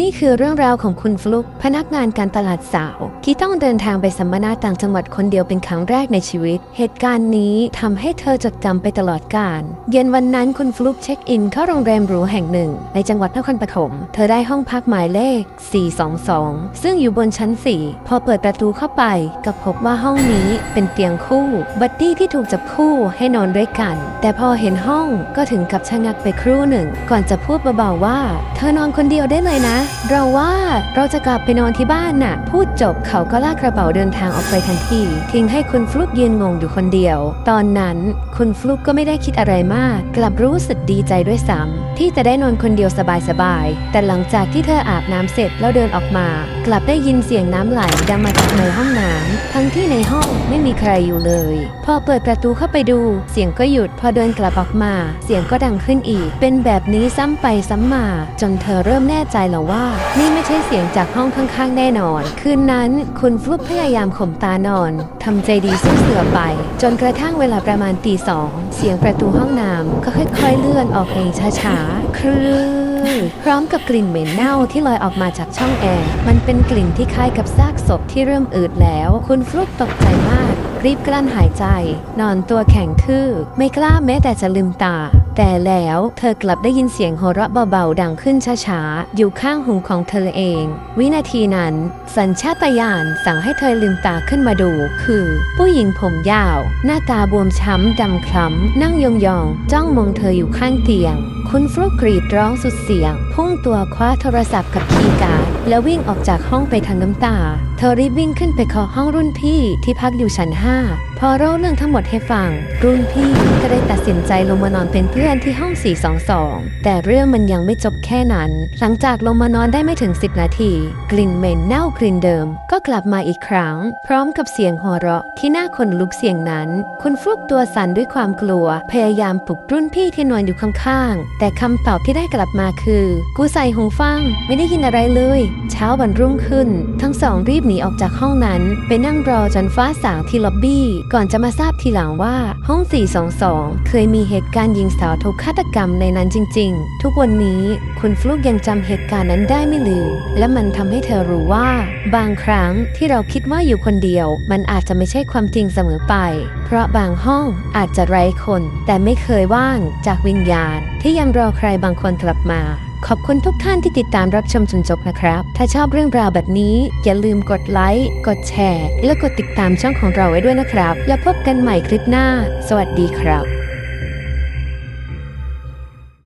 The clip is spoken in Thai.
นี่คือเรื่องราวของคุณฟลุกพนักงานการตลาดสาว ที่ต้องเดินทางไปสัมมนาต่างจังหวัดคนเดียวเป็นครั้งแรกในชีวิต เหตุการณ์นี้ทำให้เธอจดจำไปตลอดกาลเย็นวันนั้นคุณฟลุกเช็คอินเข้าโรงแรมหรูแห่งหนึ่ง ในจังหวัดนครปฐมเธอได้ห้องพักหมายเลข 422 ซึ่งอยู่บนชั้น 4 พอเปิดประตูเข้าไปก็พบว่าห้องนี้เป็นเตียงคู่บัดดี้ที่ถูกจับคู่ให้นอนด้วยกัน แต่พอเห็นห้องก็ถึงกับชะงักไปครู่หนึ่ง ก่อนจะพูดเบาๆว่า เธอนอนคนเดียวได้เลยนะเราว่าเราจะกลับไปนอนที่บ้านน่ะ พูดจบเขาก็ลากกระเป๋าเดินทางออกไปทันที ทิ้งให้คุณฟลุกยืนงงอยู่คนเดียว ตอนนั้นคุณฟลุกก็ไม่ได้คิดอะไรมาก กลับรู้สึกดีใจด้วยซ้ำที่จะได้นอนคนเดียวสบายๆแต่หลังจากที่เธออาบน้ำเสร็จแล้วเดินออกมา กลับได้ยินเสียงน้ำไหลดังมาจากในห้องน้ำทั้งที่ในห้องไม่มีใครอยู่เลย พอเปิดประตูเข้าไปดู เสียงก็หยุด พอเดินกลับออกมา เสียงก็ดังขึ้นอีก เป็นแบบนี้ซ้ำไปซ้ำมา จนเธอเริ่มแน่ใจแล้วว่า นี่ไม่ใช่เสียงจากห้องข้างๆแน่นอน คืนนั้นคุณฟลุ๊กพยายามข่มตานอนทำใจดีสู้เสือไป จนกระทั่งเวลาประมาณตีสองเสียงประตูห้องน้ำก็ค่อยๆเลื่อนออกเองช้าๆครื้อ พร้อมกับกลิ่นเหม็นเน่าที่ลอยออกมาจากช่องแอร์มันเป็นกลิ่นที่คล้ายกับซากศพที่เริ่มอืดแล้ว คุณฟลุกตกใจมาก รีบกลั้นหายใจ นอนตัวแข็งคือไม่กล้าแม้แต่จะลืมตา แต่แล้วเธอกลับได้ยินเสียงหัวเราะเบาๆ ดังขึ้นช้าๆ อยู่ข้างหูของเธอเอง วินาทีนั้น สัญชาตญาณสั่งให้เธอลืมตาขึ้นมาดู คือ ผู้หญิงผมยาว หน้าตาบวมช้ำดำคล้ำ นั่งยองๆ จ้องมองเธออยู่ข้างเตียง คุณฟลุกกรีดร้องสุดเสียง พุ่งตัวคว้าโทรศัพท์กับคีย์การ์ดแล้ววิ่งออกจากห้องไปทางน้ำตาเธอรีบวิ่งขึ้นไปเคาะห้องรุ่นพี่ที่พักอยู่ชั้น 5 พอเล่าเรื่องทั้งหมดให้ฟัง รุ่นพี่ก็ได้ตัดสินใจลงมานอนเป็นเพื่อนที่ห้อง 422 แต่เรื่องมันยังไม่จบแค่นั้น หลังจากลงมานอนได้ไม่ถึง 10 นาที กลิ่นเหม็นเน่ากลิ่นเดิม ก็กลับมาอีกครั้ง พร้อมกับเสียงหัวเราะที่น่าขนลุกเสียงนั้น คุณฟลุกตัวสั่นด้วยความกลัว พยายามปลุกรุ่นพี่ที่นอนอยู่ข้างๆ แต่คำตอบที่ได้กลับมาคือ กูใส่หูฟัง ไม่ได้ยินอะไรเลย เช้าวันรุ่งขึ้น ทั้งสองรีบหนีออกจากห้องนั้น ไปนั่งรอจนฟ้าสางที่ล็อบบี้ ก่อนจะมาทราบทีหลังว่าห้อง 422 เคยมีเหตุการณ์ยิงสาวถูกฆาตกรรมในนั้นจริง ๆ ทุกวันนี้คุณฟลุกยังจำเหตุการณ์นั้นได้ไม่ลืม และมันทำให้เธอรู้ว่า บางครั้งที่เราคิดว่าอยู่คนเดียว มันอาจจะไม่ใช่ความจริงเสมอไป เพราะบางห้องอาจจะไร้คน แต่ไม่เคยว่างจากวิญญาณ ที่ยังรอใครบางคนกลับมา ขอบคุณทุกท่านที่ติดตามรับชมจนจบนะครับ ถ้าชอบเรื่องราวแบบนี้ อย่าลืมกดไลค์ กดแชร์ และกดติดตามช่องของเราไว้ด้วยนะครับ แล้วพบกันใหม่คลิปหน้า สวัสดีครับ